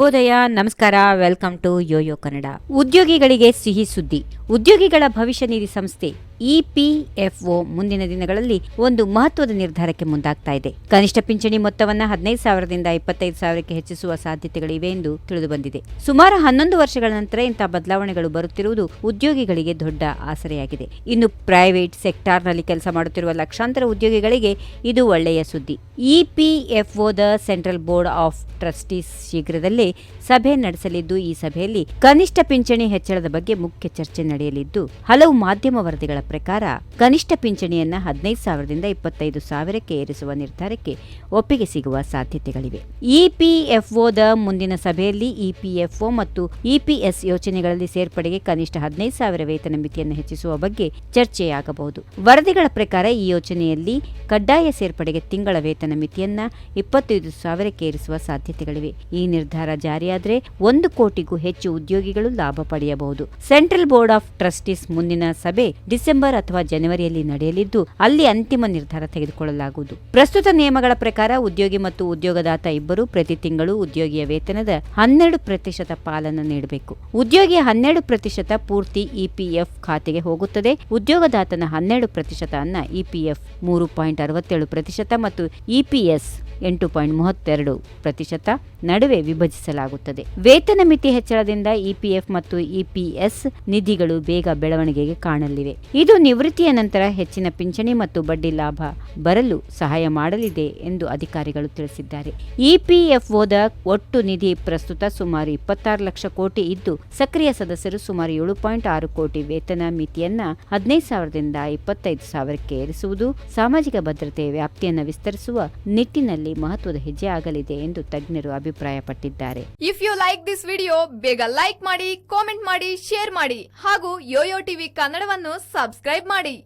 ಶುಭೋದಯ ನಮಸ್ಕಾರ welcome to Yoyo Kannada. ಉದ್ಯೋಗಿಗಳಿಗೆ ಸಿಹಿ ಸುದ್ದಿ. ಉದ್ಯೋಗಿಗಳ ಭವಿಷ್ಯ ನಿಧಿ ಸಂಸ್ಥೆ. ಇಪಿಎಫ್ಒ ಮುಂದಿನ ದಿನಗಳಲ್ಲಿ ಒಂದು ಮಹತ್ವದ ನಿರ್ಧಾರಕ್ಕೆ ಮುಂದಾಗ್ತಾ ಇದೆ. ಕನಿಷ್ಠ ಪಿಂಚಣಿ ಮೊತ್ತವನ್ನು ಹದಿನೈದು ಸಾವಿರದಿಂದ ಇಪ್ಪತ್ತೈದು ಸಾವಿರಕ್ಕೆ ಹೆಚ್ಚಿಸುವ ಸಾಧ್ಯತೆಗಳಿವೆ ಎಂದು ತಿಳಿದು ಬಂದಿದೆ ಸುಮಾರು ಹನ್ನೊಂದು ವರ್ಷಗಳ ನಂತರ ಇಂತಹ ಬದಲಾವಣೆಗಳು ಬರುತ್ತಿರುವುದು ಉದ್ಯೋಗಿಗಳಿಗೆ ದೊಡ್ಡ ಆಸರೆಯಾಗಿದೆ. ಇನ್ನು ಪ್ರೈವೇಟ್ ಸೆಕ್ಟಾರ್ನಲ್ಲಿ ಕೆಲಸ ಮಾಡುತ್ತಿರುವ ಲಕ್ಷಾಂತರ ಉದ್ಯೋಗಿಗಳಿಗೆ ಇದು ಒಳ್ಳೆಯ ಸುದ್ದಿ. ಇಪಿಎಫ್ಒದ ಸೆಂಟ್ರಲ್ ಬೋರ್ಡ್ ಆಫ್ ಟ್ರಸ್ಟೀಸ್ ಶೀಘ್ರದಲ್ಲೇ ಸಭೆ ನಡೆಸಲಿದ್ದು, ಈ ಸಭೆಯಲ್ಲಿ ಕನಿಷ್ಠ ಪಿಂಚಣಿ ಹೆಚ್ಚಳದ ಬಗ್ಗೆ ಮುಖ್ಯ ಚರ್ಚೆ ನಡೆಯಲಿದ್ದು, ಹಲವು ಮಾಧ್ಯಮ ವರದಿಗಳ ಪ್ರಕಾರ ಕನಿಷ್ಠ ಪಿಂಚಣಿಯನ್ನ ಹದಿನೈದು ಸಾವಿರದಿಂದ ಇಪ್ಪತ್ತೈದು ಸಾವಿರಕ್ಕೆ ಏರಿಸುವ ನಿರ್ಧಾರಕ್ಕೆ ಒಪ್ಪಿಗೆ ಸಿಗುವ ಸಾಧ್ಯತೆಗಳಿವೆ. ಇಪಿಎಫ್ಒದ ಮುಂದಿನ ಸಭೆಯಲ್ಲಿ ಇಪಿಎಫ್ಒ ಮತ್ತು ಇಪಿಎಸ್ ಯೋಜನೆಗಳಲ್ಲಿ ಸೇರ್ಪಡೆಗೆ ಕನಿಷ್ಠ ಹದಿನೈದು ಸಾವಿರ ವೇತನ ಮಿತಿಯನ್ನು ಹೆಚ್ಚಿಸುವ ಬಗ್ಗೆ ಚರ್ಚೆಯಾಗಬಹುದು. ವರದಿಗಳ ಪ್ರಕಾರ ಈ ಯೋಜನೆಯಲ್ಲಿ ಕಡ್ಡಾಯ ಸೇರ್ಪಡೆಗೆ ತಿಂಗಳ ವೇತನ ಮಿತಿಯನ್ನ ಇಪ್ಪತ್ತೈದು ಸಾವಿರಕ್ಕೆ ಏರಿಸುವ ಸಾಧ್ಯತೆಗಳಿವೆ. ಈ ನಿರ್ಧಾರ ಜಾರಿಯಾದರೆ ಒಂದು ಕೋಟಿಗೂ ಹೆಚ್ಚು ಉದ್ಯೋಗಿಗಳು ಲಾಭ ಪಡೆಯಬಹುದು. ಸೆಂಟ್ರಲ್ ಬೋರ್ಡ್ ಆಫ್ ಟ್ರಸ್ಟೀಸ್ ಮುಂದಿನ ಸಭೆ ಡಿಸೆಂಬರ್ ಅಥವಾ ಜನವರಿಯಲ್ಲಿ ನಡೆಯಲಿದ್ದು, ಅಲ್ಲಿ ಅಂತಿಮ ನಿರ್ಧಾರ ತೆಗೆದುಕೊಳ್ಳಲಾಗುವುದು. ಪ್ರಸ್ತುತ ನಿಯಮಗಳ ಪ್ರಕಾರ ಉದ್ಯೋಗಿ ಮತ್ತು ಉದ್ಯೋಗದಾತ ಇಬ್ಬರು ಪ್ರತಿ ತಿಂಗಳು ಉದ್ಯೋಗಿಯ ವೇತನದ ಹನ್ನೆರಡು ಪ್ರತಿಶತ ಪಾಲನ್ನು ನೀಡಬೇಕು. ಉದ್ಯೋಗಿಯ ಹನ್ನೆರಡು ಪ್ರತಿಶತ ಪೂರ್ತಿ ಇಪಿಎಫ್ ಖಾತೆಗೆ ಹೋಗುತ್ತದೆ. ಉದ್ಯೋಗದಾತನ ಹನ್ನೆರಡು ಪ್ರತಿಶತ ಅನ್ನ ಇಪಿಎಫ್ ಮೂರು ಪಾಯಿಂಟ್ ಅರವತ್ತೇಳು ಪ್ರತಿಶತ ಮತ್ತು ಇಪಿಎಸ್ ಎಂಟು ಪಾಯಿಂಟ್ ಮೂವತ್ತೆರಡು ಪ್ರತಿಶತ ನಡುವೆ ವಿಭಜಿಸಲಾಗುತ್ತದೆ. ವೇತನ ಮಿತಿ ಹೆಚ್ಚಳದಿಂದ ಇಪಿಎಫ್ ಮತ್ತು ಇಪಿಎಸ್ ನಿಧಿಗಳು ಬೇಗ ಬೆಳವಣಿಗೆಗೆ ಕಾಣಲಿವೆ. ಇದು ನಿವೃತ್ತಿಯ ನಂತರ ಹೆಚ್ಚಿನ ಪಿಂಚಣಿ ಮತ್ತು ಬಡ್ಡಿ ಲಾಭ ಬರಲು ಸಹಾಯ ಮಾಡಲಿದೆ ಎಂದು ಅಧಿಕಾರಿಗಳು ತಿಳಿಸಿದ್ದಾರೆ. ಇಪಿಎಫ್ಒದ ಒಟ್ಟು ನಿಧಿ ಪ್ರಸ್ತುತ ಸುಮಾರು ಇಪ್ಪತ್ತಾರು ಲಕ್ಷ ಕೋಟಿ ಇದ್ದು, ಸಕ್ರಿಯ ಸದಸ್ಯರು ಸುಮಾರು ಏಳು ಪಾಯಿಂಟ್ ಆರು ಕೋಟಿ ವೇತನ ಮಿತಿಯನ್ನ ಹದಿನೈದು ಸಾವಿರದಿಂದ ಇಪ್ಪತ್ತೈದು ಸಾವಿರಕ್ಕೆ ಏರಿಸುವುದು, ಸಾಮಾಜಿಕ ಭದ್ರತೆ ವ್ಯಾಪ್ತಿಯನ್ನು ವಿಸ್ತರಿಸುವ ನಿಟ್ಟಿನಲ್ಲಿ ಮಹತ್ವದ ಹೆಜ್ಜೆ ಆಗಲಿದೆ ಎಂದು ತಜ್ಞರು ಅಭಿಪ್ರಾಯಪಟ್ಟಿದ್ದಾರೆ. If you like this video ಬೇಗ ಲೈಕ್ ಮಾಡಿ ಕಾಮೆಂಟ್ ಮಾಡಿ ಶೇರ್ ಮಾಡಿ ಹಾಗೂ ಯೋಯೋ ಟಿವಿ ಕನ್ನಡವನ್ನು ಸಬ್ಸ್ಕ್ರೈಬ್ ಮಾಡಿ.